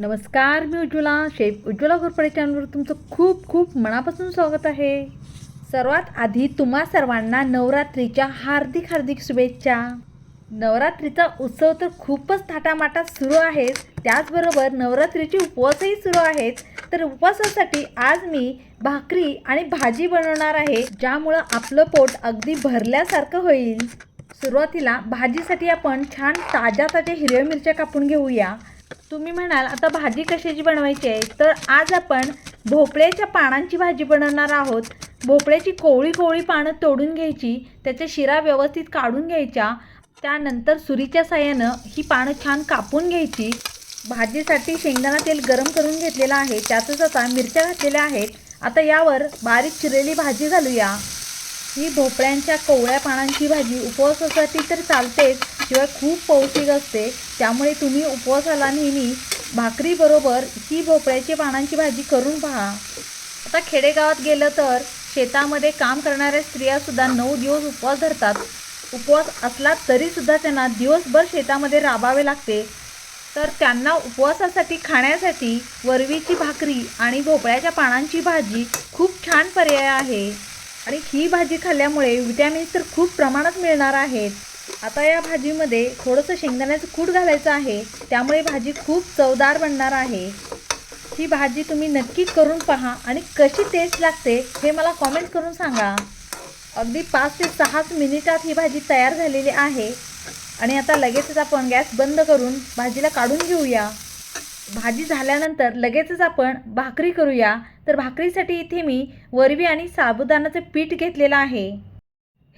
नमस्कार मी उज्ज्वला. शेफ उज्ज्वला घोरपडे चॅनलवर तुमचं खूप खूप मनापासून स्वागत आहे. सर्वात आधी तुम्हा सर्वांना नवरात्रीच्या हार्दिक हार्दिक शुभेच्छा. नवरात्रीचा उत्सव तर खूपच थाटामाटात सुरू आहे. त्याचबरोबर नवरात्रीचे उपवासही सुरू आहेत. तर उपवासासाठी आज मी भाकरी आणि भाजी बनवणार आहे ज्यामुळं आपलं पोट अगदी भरल्यासारखं होईल. सुरुवातीला भाजीसाठी आपण छान ताज्या ताज्या हिरव्या मिरच्या कापून घेऊया. तुम्ही म्हणाल आता भाजी कशाची बनवायची आहे? तर आज आपण भोपळ्याच्या पानांची भाजी बनवणार आहोत. भोपळ्याची कोवळी कोवळी पानं तोडून घ्यायची त्याच्या शिरा व्यवस्थित काढून घ्यायच्या त्यानंतर सुरीच्या साह्यानं ही पानं छान कापून घ्यायची. भाजीसाठी शेंगदाणा तेल गरम करून घेतलेलं आहे त्यातच आता मिरच्या घातलेल्या आहेत. आता यावर बारीक चिरलेली भाजी घालूया. ही भोपळ्यांच्या कोवळ्या पानांची भाजी उपवासासाठी तर चालतेच शिवाय खूप पौष्टिक असते. त्यामुळे तुम्ही उपवासाला नेहमी भाकरीबरोबर ही भोपळ्याची पानांची भाजी करून पहा. आता खेडेगावात गेलं तर शेतामध्ये काम करणाऱ्या स्त्रियासुद्धा नऊ दिवस उपवास धरतात. उपवास असला तरीसुद्धा त्यांना दिवसभर शेतामध्ये राबावे लागते. तर त्यांना उपवासासाठी खाण्यासाठी वरवीची भाकरी आणि भोपळ्याच्या पानांची भाजी खूप छान पर्याय आहे. आणि ही भाजी खाल्ल्यामुळे विटॅमिन्स तर खूप प्रमाणात मिळणार आहेत. आता या भाजीमध्ये थोडंसं शेंगदाण्याचं कूट घालायचं आहे. त्यामुळे भाजी खूप चवदार बनणार आहे. ही भाजी तुम्ही नक्की करून पहा आणि कशी टेस्ट लागते हे मला कॉमेंट करून सांगा. अगदी पाच ते सहाच मिनिटात ही भाजी तयार झालेली आहे. आणि आता लगेचच आपण गॅस बंद करून भाजीला काढून घेऊया. भाजी झाल्यानंतर लगेचच आपण भाकरी करूया. तर भाकरीसाठी इथे मी वरवी आणि साबुदाणाचं पीठ घेतलेलं आहे.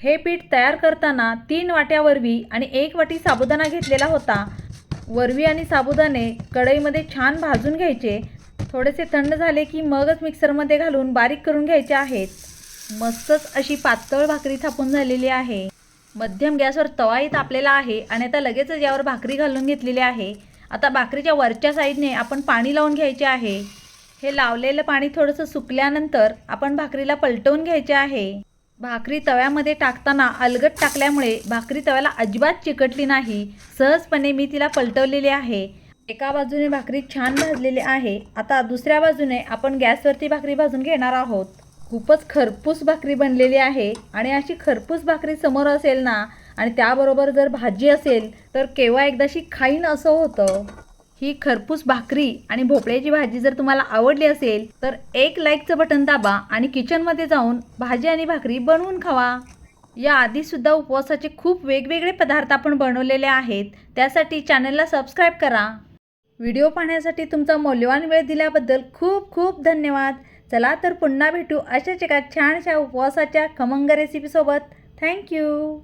हे पीठ तयार करताना तीन वाट्या वरवी आणि एक वाटी साबुदाणा घेतलेला होता. वरवी आणि साबुदाणे कढईमध्ये छान भाजून घ्यायचे. थोडेसे थंड झाले की मगच मिक्सरमध्ये घालून बारीक करून घ्यायचे आहेत. मस्तच अशी पातळ भाकरी थापून झालेली आहे. मध्यम गॅसवर तवाही तापलेला आहे आणि आता लगेचच यावर भाकरी घालून घेतलेली आहे. आता भाकरीच्या वरच्या साईडने आपण पाणी लावून घ्यायचे आहे. हे लावलेलं पाणी थोडंसं सुकल्यानंतर आपण भाकरीला पलटवून घ्यायचे आहे. भाकरी तव्यामध्ये टाकताना अलगट टाकल्यामुळे भाकरी तव्याला अजिबात चिकटली नाही. सहजपणे मी तिला पलटवलेली आहे. एका बाजूने भाकरी छान भाजलेली आहे. आता दुसऱ्या बाजूने आपण गॅसवरती भाकरी भाजून घेणार आहोत. खूपच खरपूस भाकरी बनलेली आहे आणि अशी खरपूस भाकरी समोर असेल ना आणि त्याबरोबर जर भाजी असेल तर केव्हा एकदाशी खाईन असं होतं. ही खरपूस भाकरी आणि भोपळ्याची भाजी जर तुम्हाला आवडली असेल तर एक लाईकचं बटन दाबा आणि किचनमध्ये जाऊन भाजी आणि भाकरी बनवून खावा. या आधीसुद्धा उपवासाचे खूप वेगवेगळे पदार्थ आपण बनवलेले आहेत त्यासाठी चॅनलला सबस्क्राईब करा. व्हिडिओ पाहण्यासाठी तुमचा मौल्यवान वेळ दिल्याबद्दल खूप खूप धन्यवाद. चला तर पुन्हा भेटू अशाच एका छानशा उपवासाच्या खमंग रेसिपीसोबत थँक्यू